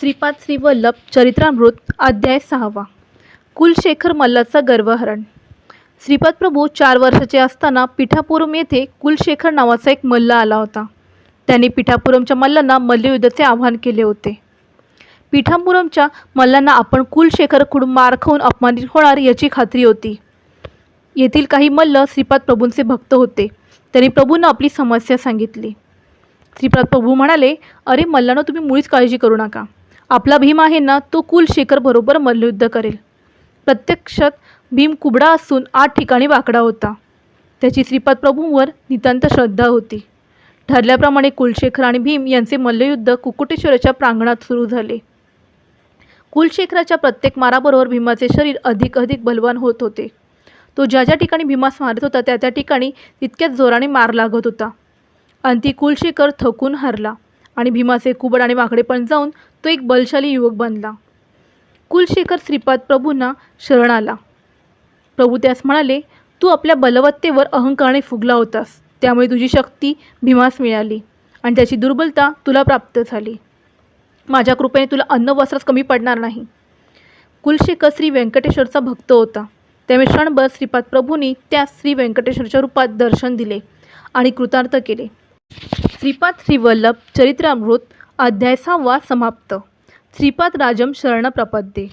श्रीपाद श्री वल्लभ चरित्रामृत अध्याय सहावा. कुलशेखर मल्लाचा गर्वहरण श्रीपाद प्रभू चार वर्षाचे असताना पिठापुरम येथे कुलशेखर नावाचा एक मल्ल आला होता. त्याने पिठापुरमच्या मल्लांना मल्लयुद्धाचे आवाहन केले होते. पिठापुरमच्या मल्लांना आपण कुलशेखरकडून मार खाऊन अपमानित होणार याची खात्री होती. येथील काही मल्ल श्रीपाद प्रभूंचे भक्त होते. त्यांनी प्रभूंना आपली समस्या सांगितली. श्रीपाद प्रभू म्हणाले अरे मल्लांना तुम्ही मुळीच काळजी करू नका. आपला भीम आहे ना तो कुलशेखरबरोबर मल्लयुद्ध करेल. प्रत्यक्षात भीम कुबडा असून आठ ठिकाणी वाकडा होता. त्याची श्रीपाद प्रभूंवर नितांत श्रद्धा होती. ठरल्याप्रमाणे कुलशेखर आणि भीम यांचे मल्लयुद्ध कुकुटेश्वराच्या प्रांगणात सुरू झाले. कुलशेखराच्या प्रत्येक माराबरोबर भीमाचे शरीर अधिक अधिक बलवान होत होते. तो ज्या ज्या ठिकाणी भीमास मारत होता त्या त्या ठिकाणी तितक्याच जोराने मार लागत होता. अंती कुलशेखर थकून हरला. आणि भीमाचे कुबड आणि वाकडेपण जाऊन तो एक बलशाली युवक बनला. कुलशेखर श्रीपाद प्रभूंना शरण आला. प्रभू त्यास म्हणाले तू आपल्या बलवत्तेवर अहंकाराने फुगला होतास. त्यामुळे तुझी शक्ती भीमास मिळाली आणि त्याची दुर्बलता तुला प्राप्त झाली. माझ्या कृपेने तुला अन्न वस्त्रच कमी पडणार नाही. कुलशेखर श्री व्यंकटेश्वरचा भक्त होता. त्यामुळे क्षणभर श्रीपाद प्रभूंनी त्या श्री व्यंकटेश्वरच्या रूपात दर्शन दिले आणि कृतार्थ केले. श्रीपाद श्रीवल्लभ चरित्रामृत अध्याय सहावा समाप्त. श्रीपाद राजम शरण प्रपद्ये